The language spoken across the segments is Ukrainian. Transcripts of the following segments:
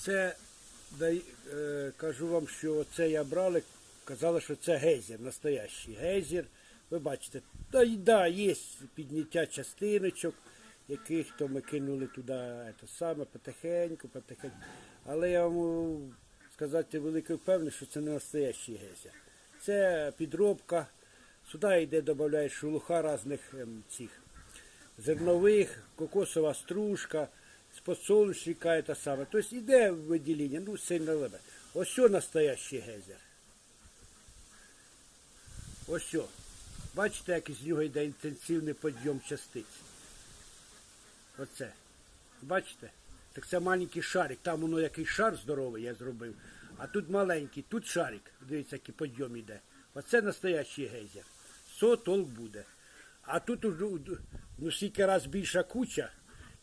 Це е, кажу вам, що це я брали, казали, що це гейзер, настоящий гейзер. Ви бачите, та й да, є підняття частиночок, яких то ми кинули туди це саме потихеньку, потихеньку. Але я вам сказати великою впевненість, що це не настоящий гейзер. Це підробка. Сюди йде, додають шелуха різних ем, цих зернових, кокосова стружка, з подсолнечника це саме. Тобто йде виділення, ну сильно лебе. Ось що настоящий гейзер. Ось що. Бачите, як із нього йде інтенсивний підйом частиць. Оце. Бачите? Так це маленький шарик. Там воно який шар здоровий я зробив. А тут маленький, тут шарик. Дивіться, який підйом йде. Оце настоящий гейзер. Со толк буде. А тут уже ну, скільки раз більша куча,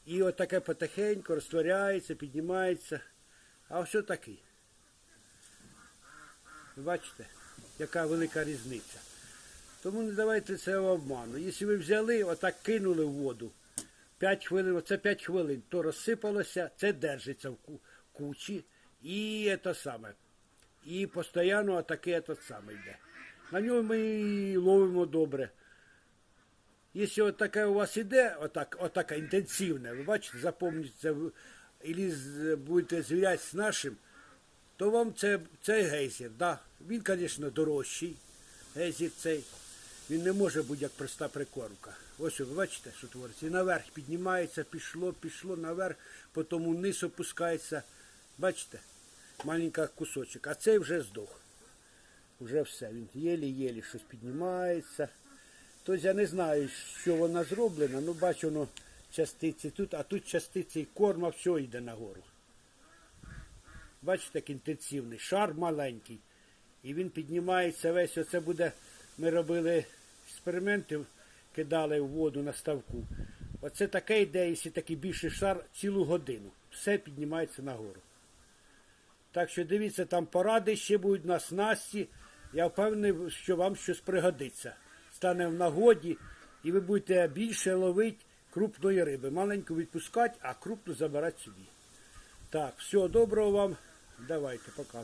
і отаке потихеньку розтворяється, піднімається. А ось такий. Бачите, яка велика різниця. Тому не давайте це обману. Якщо ви взяли, отак кинули в воду, 5 хвилин, оце 5 хвилин, то розсипалося, це держиться в кучі. І це саме. І постійно таке те саме йде. На ньому ми ловимо добре. Якщо от таке у вас іде, отак, отака інтенсивне, ви бачите, запам'ятайте це, і будете звіряти з нашим, то вам це, цей гейзер, да. Він, звісно, дорожчий. Гейзер цей. Він не може бути як проста прикормка. Ось ви бачите, що твориться. І наверх піднімається, пішло, пішло наверх, потім вниз опускається. Бачите? Маленький кусочок. А цей вже здох. Вже все. Він єлі-єлі щось піднімається. Тобто я не знаю, що вона зроблена, ну бачу, воно частиці тут, а тут частиці корма, все йде нагору. Бачите, як інтенсивний, шар маленький. І він піднімається весь. Оце буде. Ми робили експерименти, кидали в воду на ставку. Оце таке йде, якщо такий більший шар, цілу годину. Все піднімається нагору. Так що дивіться, там поради ще будуть на снасті. Я впевнений, що вам щось пригодиться. Стане в нагоді, і ви будете більше ловити крупної риби. Маленьку відпускати, а крупну забирати собі. Так, всього доброго вам. Давайте, пока.